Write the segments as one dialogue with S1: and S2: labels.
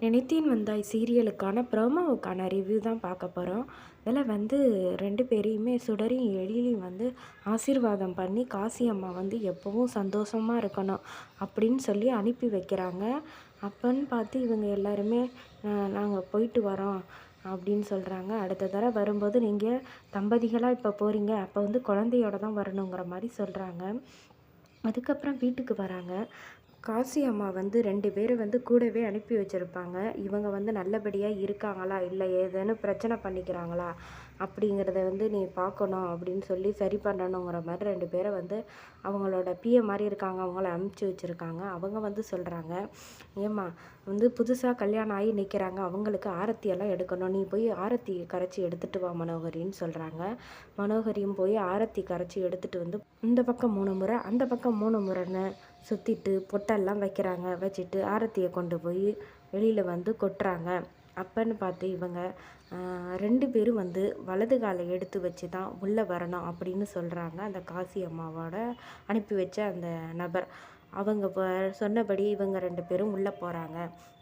S1: நினைத்தேன் வந்தாய் சீரியலுக்கான ப்ரோமோவுக்கான ரிவ்யூ தான் பார்க்க போகிறோம் இதில் வந்து ரெண்டு பேரையுமே சுடரையும் எழிலையும் வந்து ஆசீர்வாதம் பண்ணி காசி அம்மா வந்து எப்போவும் சந்தோஷமாக இருக்கணும் அப்படின்னு சொல்லி அனுப்பி வைக்கிறாங்க. அப்போன்னு பார்த்து இவங்க எல்லாருமே நாங்கள் போயிட்டு வரோம் அப்படின்னு சொல்கிறாங்க அடுத்த தடவை வரும்போது நீங்கள் தம்பதிகளாக இப்போ போகிறீங்க அப்போ வந்து குழந்தையோட தான் வரணுங்கிற மாதிரி சொல்கிறாங்க அதுக்கப்புறம் வீட்டுக்கு வராங்க. காசி அம்மா வந்து ரெண்டு பேரும் வந்து கூடவே அனுப்பி வச்சுருப்பாங்க. இவங்க வந்து நல்லபடியாக இருக்காங்களா இல்லை ஏதேன்னு பிரச்சனை பண்ணிக்கிறாங்களா அப்படிங்கிறத வந்து நீ பார்க்கணும் அப்படின்னு சொல்லி சரி பண்ணணுங்கிற மாதிரி ரெண்டு பேரை வந்து அவங்களோட பிஏ மாதிரி இருக்காங்க அவங்கள அனுப்பிச்சி வச்சுருக்காங்க. அவங்க வந்து சொல்கிறாங்க ஏம்மா வந்து புதுசாக கல்யாணம் ஆகி நிற்கிறாங்க அவங்களுக்கு ஆரத்தியெல்லாம் எடுக்கணும். நீ போய் ஆரத்தி கரைச்சி எடுத்துகிட்டு வா மனோகரின்னு சொல்கிறாங்க மனோகரியும் போய் ஆரத்தி கரைச்சி எடுத்துகிட்டு வந்து இந்த பக்கம் மூணு முறை அந்த பக்கம் மூணு முறைன்னு சுற்றிட்டு பொட்டெல்லாம் வைக்கிறாங்க. வச்சுட்டு ஆரத்தியை கொண்டு போய் வெளியில் வந்து கொட்டுறாங்க. அப்போன்னு பார்த்து இவங்க ரெண்டு பேரும் வந்து வலது காலை எடுத்து வச்சு தான் உள்ளே வரணும் அப்படின்னு சொல்கிறாங்க அந்த காசி அம்மாவோட அனுப்பி வச்ச அந்த நபர். அவங்க சொன்னபடி இவங்க ரெண்டு பேரும் உள்ளே போகிறாங்க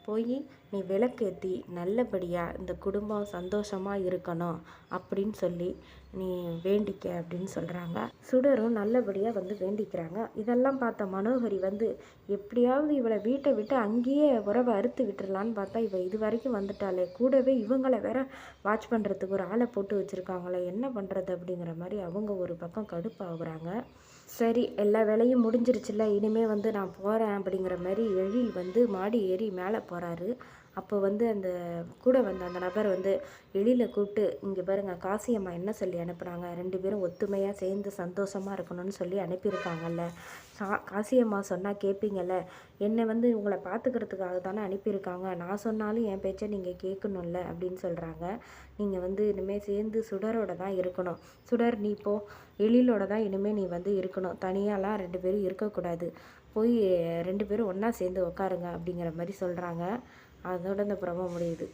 S1: போய் நீ விளக்கேற்றி நல்லபடியாக இந்த குடும்பம் சந்தோஷமாக இருக்கணும் அப்படின்னு சொல்லி நீ வேண்டிக்க அப்படின்னு சொல்கிறாங்க சுடரும் நல்லபடியாக வந்து வேண்டிக்கிறாங்க. இதெல்லாம் பார்த்த மனோகரி வந்து எப்படியாவது இவளை வீட்டை விட்டு அங்கேயே உறவை அறுத்து விட்டுடலான்னு பார்த்தா இவள் இது வரைக்கும் வந்துட்டாளே. கூடவே இவங்களை வேற வாட்ச் பண்ணுறதுக்கு ஒரு ஆளை போட்டு வச்சுருக்காங்களே. என்ன பண்ணுறது அப்படிங்கிற மாதிரி அவங்க ஒரு பக்கம் கடுப்பாகுறாங்க. சரி எல்லா வேலையும் முடிஞ்சிருச்சுல்ல இனிமேல் வந்து நான் போகிறேன் அப்படிங்கிற மாதிரி எழில் வந்து மாடி ஏறி மேலே போகிறாரு அப்போ வந்து அந்த கூட வந்த அந்த நபர் வந்து எழில கூப்பிட்டு இங்கே பாருங்கள் காசியம்மா என்ன சொல்லி அனுப்புனாங்க? ரெண்டு பேரும் ஒத்துமையாக சேர்ந்து சந்தோஷமாக இருக்கணும்னு சொல்லி அனுப்பியிருக்காங்கல்ல. கா காசியம்மா சொன்னால் கேட்பீங்கல்ல என்னை வந்து உங்களை பார்த்துக்கிறதுக்காக தானே அனுப்பியிருக்காங்க. நான் சொன்னாலும் என் பேச்சை நீங்கள் கேட்கணும்ல அப்படின்னு சொல்கிறாங்க நீங்கள் வந்து இனிமேல் சேர்ந்து சுடரோட தான் இருக்கணும். சுடர் நீ போ. எழிலோட தான் இனிமேல் நீ வந்து இருக்கணும். தனியாலாம் ரெண்டு பேரும் இருக்கக்கூடாது. போய் ரெண்டு பேரும் ஒன்றா சேர்ந்து உட்காருங்க அப்படிங்கிற மாதிரி சொல்கிறாங்க அதோட இந்த ப்ரமோ முடியுது.